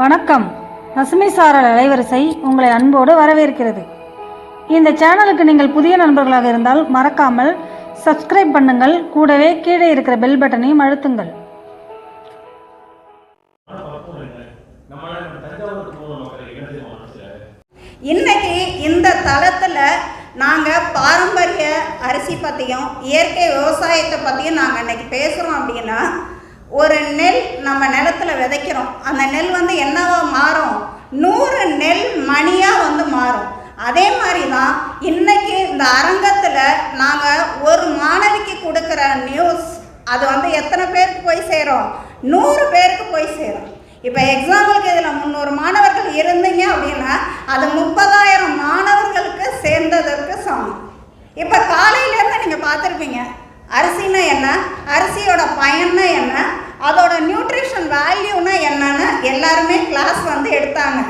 வணக்கம். பசுமை சாரல் அலைவரிசை உங்களை அன்போடு வரவேற்கிறது. இந்த சேனலுக்கு நீங்கள் புதிய நண்பர்களாக இருந்தால் மறக்காமல் சப்ஸ்கிரைப் பண்ணுங்கள். கூடவே கீழே இருக்கிற பெல் பட்டனையும் அழுத்துங்கள். இன்னைக்கு இந்த தளத்தில் நாங்கள் பாரம்பரிய அரிசி பற்றியும் இயற்கை விவசாயத்தை பற்றியும் நாங்கள் இன்னைக்கு பேசுகிறோம் அப்படின்னா ஒரு நெல் நம்ம நிலத்துல விதைக்கிறோம். அந்த நெல் வந்து என்னவா மாறும்? நூறு நெல் மணியாக வந்து மாறும். அதே மாதிரி தான் இன்னைக்கு இந்த அரங்கத்தில் நாங்கள் ஒரு மாணவிக்கு கொடுக்குற நியூஸ் அது வந்து எத்தனை பேருக்கு போய் சேரும்? நூறு பேருக்கு போய் சேரும். இப்போ எக்ஸாம்பிளுக்கு இதில் முந்நூறு மாணவர்கள் இருந்தீங்க அப்படின்னா அது முப்பதாயிரம் மாணவர்களுக்கு சேர்ந்ததற்கு சமம். இப்போ காலையிலேருந்து நீங்கள் பார்த்துருப்பீங்க. அரிசினா என்ன? அரிசியோட பயன்னா என்ன அதோட நியூட்ரிஷன் வேல்யூனா என்னன்னு எல்லாருமே கிளாஸ் வந்து எடுத்தாங்க.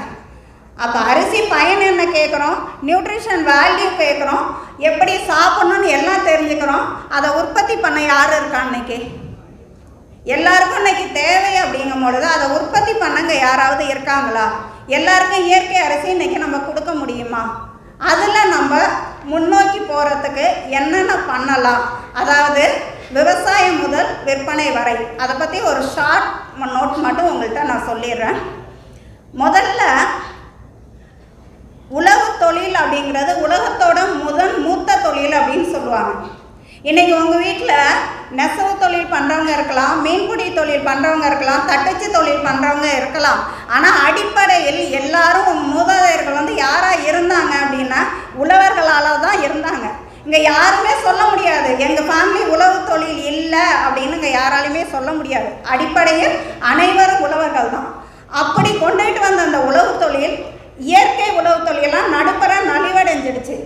அப்போ அரிசி பயன் என்ன கேட்குறோம் நியூட்ரிஷன் வேல்யூ கேட்குறோம் எப்படி சாப்பிட்ணுன்னு எல்லாம் தெரிஞ்சுக்கிறோம். அதை உற்பத்தி பண்ண யார் இருக்கா இன்னைக்கு எல்லாருக்கும் இன்னைக்கு தேவை அப்படிங்கும் பொழுது அதை உற்பத்தி பண்ணங்க யாராவது இருக்காங்களா? எல்லாருக்கும் இயற்கை அரிசி இன்னைக்கு நம்ம கொடுக்க முடியுமா? அதில் நம்ம முன்னோக்கி போகிறதுக்கு என்னென்ன பண்ணலாம்? அதாவது விவசாயம் முதல் விற்பனை வரை. அதை பற்றி ஒரு ஷார்ட் நோட் மட்டும் உங்கள்கிட்ட நான் சொல்லிடுறேன். முதல்ல உலக தொழில் அப்படிங்கிறது உலகத்தோட முதன் மூத்த தொழில் அப்படின்னு சொல்லுவாங்க. இன்றைக்கி உங்கள் வீட்டில் நெசவு தொழில் பண்ணுறவங்க இருக்கலாம் மீன்பிடி தொழில் பண்ணுறவங்க இருக்கலாம் தட்டச்சு தொழில் பண்ணுறவங்க இருக்கலாம். ஆனால் அடிப்படையில் எல்லாரும் மூதாதையர்கள் வந்து யாராக இருந்தாங்க அப்படின்னா உழவர்களால் தான் இருந்தாங்க. இங்கே யாருமே சொல்ல முடியாது எங்கள் ஃபேமிலி உழவு தொழில் இல்லை அப்படின்னு இங்கே யாராலையுமே சொல்ல முடியாது. அடிப்படையில் அனைவரும் உழவர்கள் தான் அப்படி கொண்டுகிட்டு வந்த அந்த உழவு தொழில் இயற்கை உழவு தொழிலெல்லாம் நடுப்புற நலிவடைஞ்சிடுச்சு.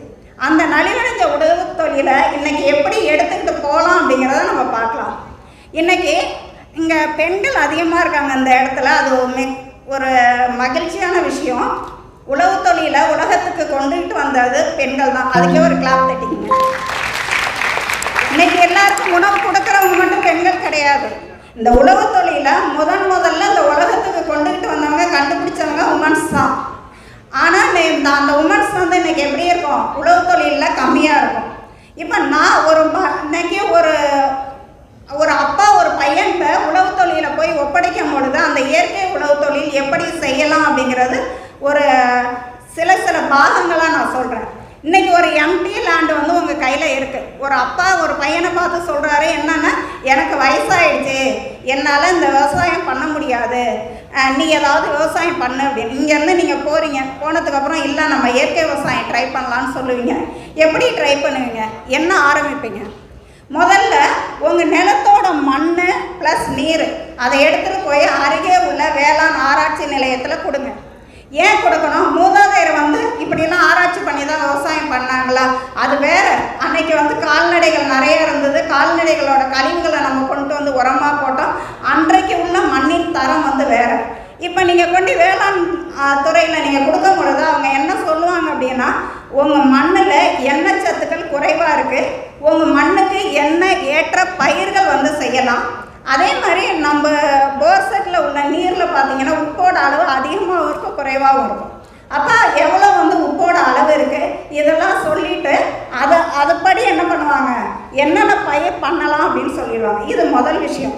அந்த நலிவடைஞ்ச உழவு தொழிலை இன்னைக்கு எப்படி எடுத்துக்கிட்டு போகலாம் அப்படிங்கிறத நம்ம பார்க்கலாம். இன்னைக்கு இங்கே பெண்கள் அதிகமாக இருக்காங்க அந்த இடத்துல. அது ஒரு ஒரு மகிழ்ச்சியான விஷயம். உழவு தொழிலை உலகத்துக்கு கொண்டுகிட்டு வந்தது பெண்கள் தான் அதுக்கே ஒரு கிளாப் தட்டிங்க இன்னைக்கு எல்லாருக்கும் உணவு கொடுக்குறவங்க மட்டும் பெண்கள் கிடையாது. இந்த உழவு தொழிலை முதன் முதல்ல இந்த உலகத்துக்கு கொண்டுகிட்டு வந்தவங்க கண்டுபிடிச்சவங்க உமன்ஸ் தான். ஆனால் இந்த அந்த உமன்ஸ் வந்து இன்னைக்கு எப்படி இருக்கும்? உழவு தொழிலில் கம்மியாக இருக்கும். இப்போ நான் ஒரு இன்னைக்கு ஒரு ஒரு அப்பா ஒரு பையன்கிட்ட உழவு தொழிலை போய் ஒப்படைக்கும் பொழுது அந்த இயற்கை உழவு தொழில் எப்படி செய்யலாம் அப்படிங்கிறது ஒரு சில சில பாகங்களாக நான் சொல்கிறேன் இன்னைக்கு ஒரு எம்டி லேண்டு வந்து உங்கள் கையில் இருக்குது ஒரு அப்பா ஒரு பையனை பார்த்து சொல்கிறாரு என்னன்னா எனக்கு வயசாயிடுச்சு. என்னால் இந்த விவசாயம் பண்ண முடியாது. நீ ஏதாவது விவசாயம் பண்ணு அப்படின்னு. இங்கேருந்து நீங்கள் போகிறீங்க போனதுக்கப்புறம் இல்லை நம்ம இயற்கை விவசாயம் ட்ரை பண்ணலான்னு சொல்லுவீங்க. எப்படி ட்ரை பண்ணுவீங்க? என்ன ஆரம்பிப்பீங்க? முதல்ல உங்கள் நிலத்தோட மண் ப்ளஸ் நீர். அதை எடுத்துகிட்டு போய் அருகே உள்ள வேளாண் ஆராய்ச்சி நிலையத்தில் கொடுங்க. ஏன் கொடுக்கணும்? முதல் வந்து இப்படிலாம் ஆராய்ச்சி பண்ணி தான் விவசாயம் பண்ணாங்களா? அது வேற. அன்னைக்கு வந்து கால்நடைகள் நிறைய இருந்தது. கால்நடைகளோட கழிவுகளை நம்ம கொண்டு வந்து உரமாக போட்டோம். அன்றைக்கு உள்ள மண்ணின் தரம் வந்து வேற. இப்போ நீங்கள் கொண்டு வேளாண் துறையில் நீங்கள் கொடுக்கும் பொழுது அவங்க என்ன சொல்லுவாங்க அப்படின்னா உங்கள் மண்ணில் எண்ணெய் சத்துக்கள் குறைவாக இருக்குது உங்கள் மண்ணுக்கு என்ன ஏற்ற பயிர்கள் வந்து செய்யலாம். அதே மாதிரி நம்ம போர் செட்டில் உள்ள நீரில் பார்த்தீங்கன்னா உப்போட அளவு அதிகமாகவும் இருக்கும் குறைவாகவும் இருக்கும் அப்போ எவ்வளோ வந்து உப்போட அளவு இருக்குது இதெல்லாம் சொல்லிட்டு அதை அதுபடி என்ன பண்ணுவாங்க என்னென்ன பயிர் பண்ணலாம் அப்படின்னு சொல்லிடுவாங்க. இது முதல் விஷயம்.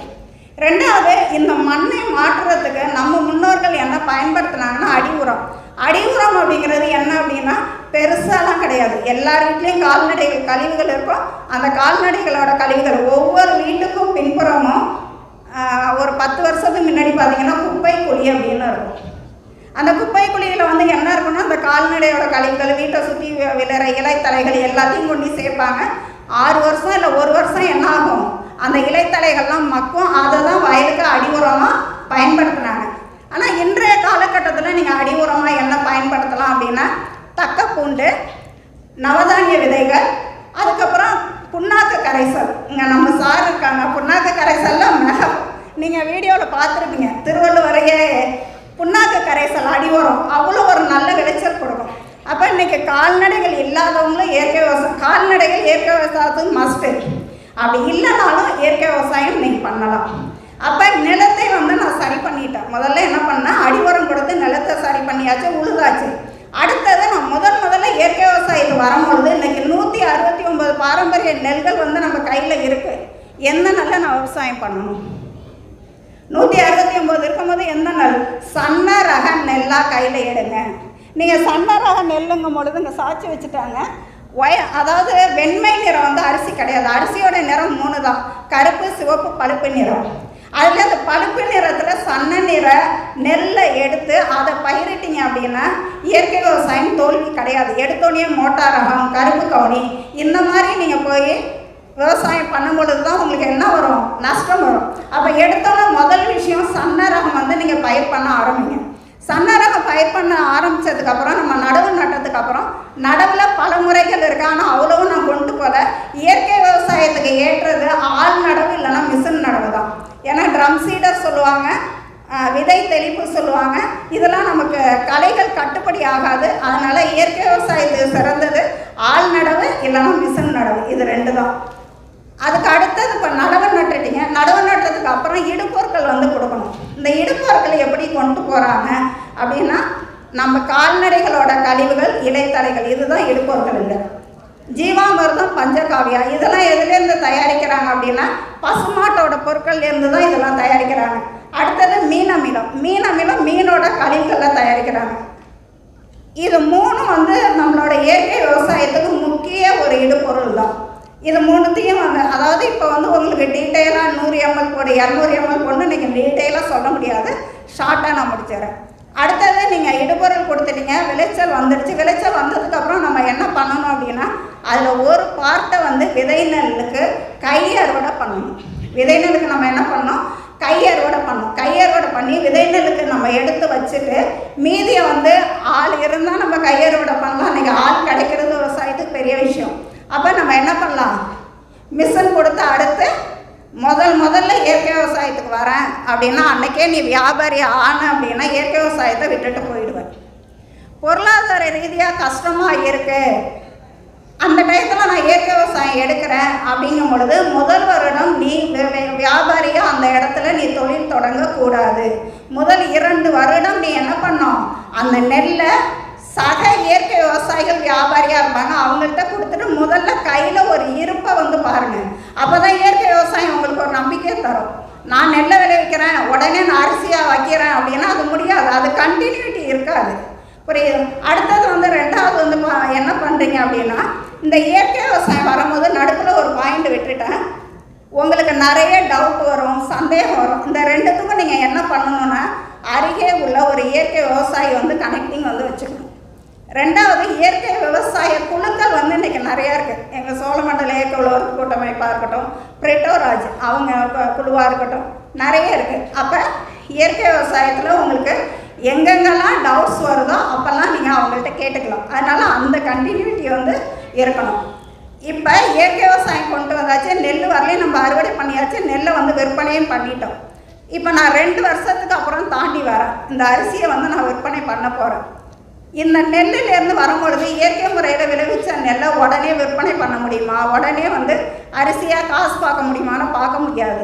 ரெண்டாவது இந்த மண்ணை மாற்றுறதுக்கு நம்ம முன்னோர்கள் என்ன பயன்படுத்தினாங்கன்னா அடி உரம் அடி உரம் அப்படிங்கிறது என்ன அப்படின்னா பெருசாலாம் கிடையாது. எல்லார் வீட்லேயும் கால்நடைகள் கழிவுகள் இருக்கும். அந்த கால்நடைகளோட கழிவுகள் ஒவ்வொரு வீட்டுக்கும் பின்புறமும் ஒரு பத்து வருஷத்துக்கு முன்னாடி பார்த்தீங்கன்னா குப்பை குழி அப்படின்னு இருக்கும். அந்த குப்பை குழியில் வந்து என்ன இருக்குன்னா அந்த கால்நடையோட கழிவுகள் வீட்டை சுற்றி விளையிற இலைத்தலைகள் எல்லாத்தையும் கொண்டு சேர்ப்பாங்க. ஆறு வருஷம் இல்லை ஒரு வருஷம் என்ன ஆகும்? அந்த இலைத்தலைகள்லாம் மக்கும் அதை தான் வயலுக்கு அடி உரமாக பயன்படுத்தினாங்க ஆனால் இன்றைய காலகட்டத்தில் நீங்கள் அடி உரமாக என்ன பயன்படுத்தலாம் அப்படின்னா தக்க பூண்டு நவதானிய விதைகள் அதுக்கப்புறம் புண்ணாக்கு கரைசல். இங்கே நம்ம சார் இருக்காங்க புண்ணாக்கு கரைசல்லாம் மிளகு நீங்கள் வீடியோவில் பார்த்துருப்பீங்க திருவள்ளுவரையே புண்ணாக்கு கரைசல் அடி உரம் அவ்வளோ ஒரு நல்ல விளைச்சல் கொடுக்கும். அப்போ இன்னைக்கு கால்நடைகள் இல்லாதவங்களும் இயற்கை விவசாயம் கால்நடைகள் இயற்கை விவசாயத்துக்கு மஸ்ட்டு அப்படி இல்லைனாலும் இயற்கை விவசாயம் இன்னைக்கு பண்ணலாம். அப்போ நிலத்தை வந்து நான் சரி பண்ணிட்டேன். முதல்ல என்ன பண்ணேன்? அடி உரம் நிலத்தை சரி பண்ணியாச்சு உழுதாச்சு. அடுத்தது நான் முதல் முதல்ல இயற்கை விவசாயத்துக்கு வரும்பொழுது இன்றைக்கி நூற்றி அறுபத்தி ஒம்பது பாரம்பரிய நெல்கள் வந்து நம்ம கையில் இருக்குது எந்த நல்ல நான் விவசாயம் பண்ணணும்? நூற்றி அறுபத்தி ஒம்பது இருக்கும்போது எந்த நெல்? சன்ன ரக நெல்லாக கையில் எடுங்க. நீங்கள் சன்னராக நெல்லுங்கும் பொழுது இங்கே சாய்ச்சி வச்சுட்டாங்க. ஒய அதாவது வெண்மை நிறம் வந்து அரிசி கிடையாது. அரிசியோட நிறம் மூணு தான் கருப்பு சிவப்பு பழுப்பு நிறம். அதில் அந்த பழுப்பு நிறத்தில் சன்ன நிற நெல்லை எடுத்து அதை பயிரிட்டீங்க அப்படின்னா இயற்கை விவசாயம் தோல்வி கிடையாது. எடுத்தோடனே மோட்டார் ரகம் கருப்பு கவுனி இந்த மாதிரி நீங்கள் போய் விவசாயம் பண்ணும் பொழுது தான் உங்களுக்கு என்ன வரும்? நஷ்டம் வரும். அப்போ எடுத்தோன்னே முதல் விஷயம் சன்ன ரகம் வந்து நீங்கள் பயிர் பண்ண ஆரம்பிங்க. சன்னரகம் பயிர் பண்ண ஆரம்பித்ததுக்கப்புறம் நம்ம நடவு நட்டதுக்கப்புறம் நடவில் பல முறைகள் இருக்குது ஆனால் அவ்வளவும் நான் கொண்டு போல. இயற்கை விவசாயத்துக்கு ஏற்றது ஆள் நடவு இல்லைன்னா மிஷின் நடவு தான். ஏன்னா ட்ரம் சீடர் சொல்லுவாங்க விதை தெளிப்பு சொல்லுவாங்க. இதெல்லாம் நமக்கு கலைகள் கட்டுப்படி ஆகாது. அதனால் இயற்கை விவசாயத்துக்கு சிறந்தது ஆள் நடவு இல்லைன்னா மிஷின் நடவு. இது ரெண்டு தான். அதுக்கு அடுத்தது இப்போ நடவு நட்டுட்டீங்க. நடவு நட்டுறதுக்கு அப்புறம் இடுப்பொருட்கள் வந்து கொடுக்கணும். இந்த இடுப்பொருட்கள் எப்படி கொண்டு போகிறாங்க அப்படின்னா நம்ம கால்நடைகளோட கழிவுகள் இலைத்தலைகள் இதுதான் இடுப்பொருட்கள் இல்லை. ஜீவாமிர்தம் பஞ்சகாவியா இதெல்லாம் எதுலேருந்து தயாரிக்கிறாங்க அப்படின்னா பசுமாட்டோட பொருட்கள்லேருந்து தான் இதெல்லாம் தயாரிக்கிறாங்க. அடுத்தது மீன் அமிலம் மீன் அமிலம் மீனோட கழிவுகளில் தயாரிக்கிறாங்க. இது மூணும் வந்து நம்மளோட இயற்கை விவசாயத்துக்கு முக்கிய ஒரு இடுபொருள் தான் இது மூணுத்தையும் வந்து அதாவது இப்போ வந்து உங்களுக்கு டீட்டெயிலாக நூறு எம்எல் போடு இரநூறு எம்எல் போட்டு நீங்கள் டீட்டெயிலாக சொல்ல முடியாது. ஷார்ட்டாக நான் முடிச்சிடறேன். அடுத்தது நீங்கள் இடுபொருள் கொடுத்துட்டீங்க விளைச்சல் வந்துடுச்சு. விளைச்சல் வந்ததுக்கப்புறம் நம்ம என்ன பண்ணணும் அப்படின்னா அதில் ஒரு பார்ட்டை வந்து விதை நெல்லுக்கு கை அறுவடை பண்ணணும். விதை நெல்லுக்கு நம்ம என்ன பண்ணோம் கை அறுவடை பண்ணோம் கை அறுவடை பண்ணி விதை நெல்லுக்கு நம்ம எடுத்து வச்சுட்டு மீதியை வந்து ஆள் இருந்தால் நம்ம கை அறுவடை பண்ணலாம். இன்றைக்கி ஆள் கிடைக்கிறது விவசாயத்துக்கு பெரிய விஷயம். அப்போ நம்ம என்ன பண்ணலாம்? மிஷின் கொடுத்து அடுத்து முதல் முதல்ல இயற்கை விவசாயத்துக்கு வரேன். அப்படின்னா அன்றைக்கே நீ வியாபாரி ஆன அப்படின்னா இயற்கை விவசாயத்தை விட்டுட்டு போயிடுவேன் பொருளாதார ரீதியாக கஷ்டமாக இருக்கு. அந்த டயத்தில் நான் இயற்கை விவசாயம் எடுக்கிறேன் அப்படிங்கும் பொழுது முதல் வருடம் நீ வியாபாரியாக அந்த இடத்துல நீ தொழில் தொடங்கக்கூடாது. முதல் இரண்டு வருடம் நீ என்ன பண்ணோம் அந்த நெல்லை சக இயற்கை விவசாயிகள் வியாபாரியாக இருப்பாங்க அவங்கள்ட்ட கொடுத்துட்டு முதல்ல கையில் ஒரு இருப்பை வந்து பாருங்கள் அப்போ தான் இயற்கை விவசாயம் உங்களுக்கு ஒரு நம்பிக்கை தரும் நான் வைக்கிறேன் உடனே நான் அரிசியாக வைக்கிறேன் அப்படின்னா அது முடியாது. அது கண்டினியூட்டி இருக்காது. புரியுது? அடுத்தது வந்து ரெண்டாவது வந்து என்ன பண்ணுறீங்க அப்படின்னா இந்த இயற்கை விவசாயம் வரும்போது நடுவில் ஒரு பாயிண்ட் விட்டுட்டேன். உங்களுக்கு நிறைய டவுட் வரும் சந்தேகம் வரும். இந்த ரெண்டுத்துக்கும் நீங்கள் என்ன பண்ணணும்னா அருகே உள்ள ஒரு இயற்கை விவசாயி வந்து கனெக்டிங் வந்து வச்சுக்கணும். ரெண்டாவது இயற்கை விவசாய குழுக்கள் வந்து இன்றைக்கி நிறையா இருக்குது எங்கள் சோழமண்டல இயக்க உழவர் கூட்டமைப்பாக இருக்கட்டும் பிரிட்டோராஜ் அவங்க குழுவாக இருக்கட்டும். நிறைய இருக்குது அப்போ இயற்கை விவசாயத்தில் உங்களுக்கு எங்கெங்கெல்லாம் டவுட்ஸ் வருதோ அப்போல்லாம் நீங்கள் அவங்கள்ட்ட கேட்டுக்கலாம். அதனால் அந்த கண்டினியூட்டி வந்து இருக்கணும். இப்போ இயற்கை விவசாயம் கொண்டு வந்தாச்சு நெல் வரலையும் நம்ம அறுவடை பண்ணியாச்சு நெல்லை வந்து விற்பனையும் பண்ணிட்டோம். இப்போ நான் ரெண்டு வருஷத்துக்கு அப்புறம் தாண்டி வரேன். இந்த அரிசியை வந்து நான் விற்பனை பண்ண போகிறேன் இந்த நெல்லிலேருந்து வரும்பொழுது இயற்கை முறையில் விளைவிச்ச நெல்லை உடனே விற்பனை பண்ண முடியுமா? உடனே வந்து அரிசியாக காசு பார்க்க முடியுமான்னு பார்க்க முடியாது.